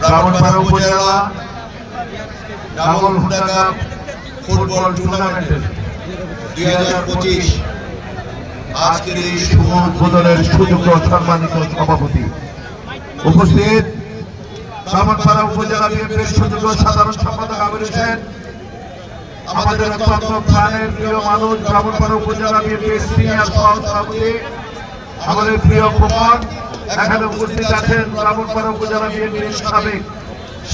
ব্রাহ্মণপাড়া উপজেলা double Honda football টুর্নামেন্টের দুই হাজার পঁচিশ। আজকের এই শুভ উদ্বোধনের সুযোগ্য সম্মানিত সভাপতি উপস্থিত ব্রাহ্মণপাড়া উপজেলা বিএনপির সুযোগ্য সাধারণ সম্পাদক আমির হোসেন আমাদের অত্যন্ত প্রাণের প্রিয় মানুষ ব্রাহ্মণপাড়া উপজেলা বিএনপির সিনিয়র সহসভাপতি আমাদের প্রিয় কুমার এখানে উপস্থিত আছেন ব্রাহ্মণপাড়া উপজেলা বিএনপির সাবেক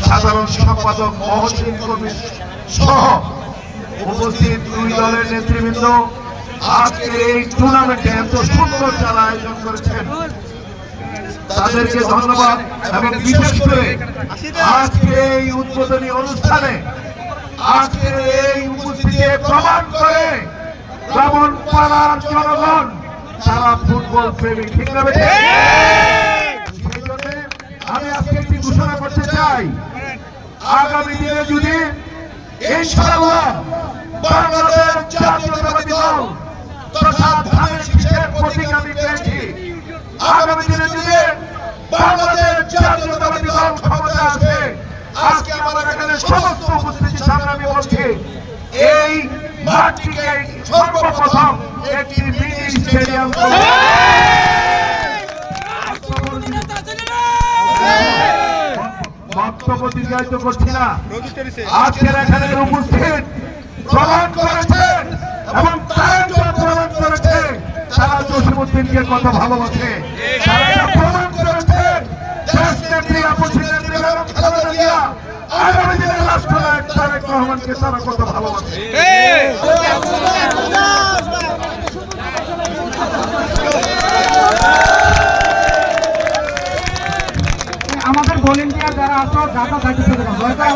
সাধারণ সম্পাদক মহসিন কর্মী সহ উপস্থিত দুই দলের নেতৃবৃন্দ। আজকের এই টুর্নামেন্টে এত সুন্দর যারা আয়োজন করেছেন। তাদেরকে ধন্যবাদ এবং বিশেষ করে আজকে এই উদ্বোধনী অনুষ্ঠানে, আজকে এই উপস্থিতি প্রমাণ করে ব্রাহ্মণ পাড়ার জনগণ তারা ফুটবল প্রেমী ঠিক না? আমি আজকে একটি ঘোষণা করতে চাই। আগামী দিনে যদি ইনশাআল্লাহ বাংলাদেশ জাতীয়তাবাদী দল তথা ধানের শীষের প্রতীক আমি পেয়েছি। আগামী দিনে যদি বাংলাদেশ জাতীয়তাবাদী দল ক্ষমতা আসবে আজকে আমার এখানে সমস্ত উপস্থিতি সামনে আমি বলছি এই মাঠটিকে সর্বপ্রথম একটি স্টেডিয়াম বক্তব্য দীর্ঘায়িত করছি না। আজকের এখানে উপস্থিত প্রমাণ করেছেন এবং তারা প্রমাণ করেছে তারা জসিমুদ্দিনকে কত ভালোবাসে। তারা প্রমাণ করেছেন। দেশ নেত্রী আপসী নেত্রী এবং জিয়া। আগামী দিনের রাষ্ট্রনায়ক তারেক রহমানকে তারা কত ভালোবাসে আমাদের ভলেন্টিয়ার যারা আছো যাতা থাকতে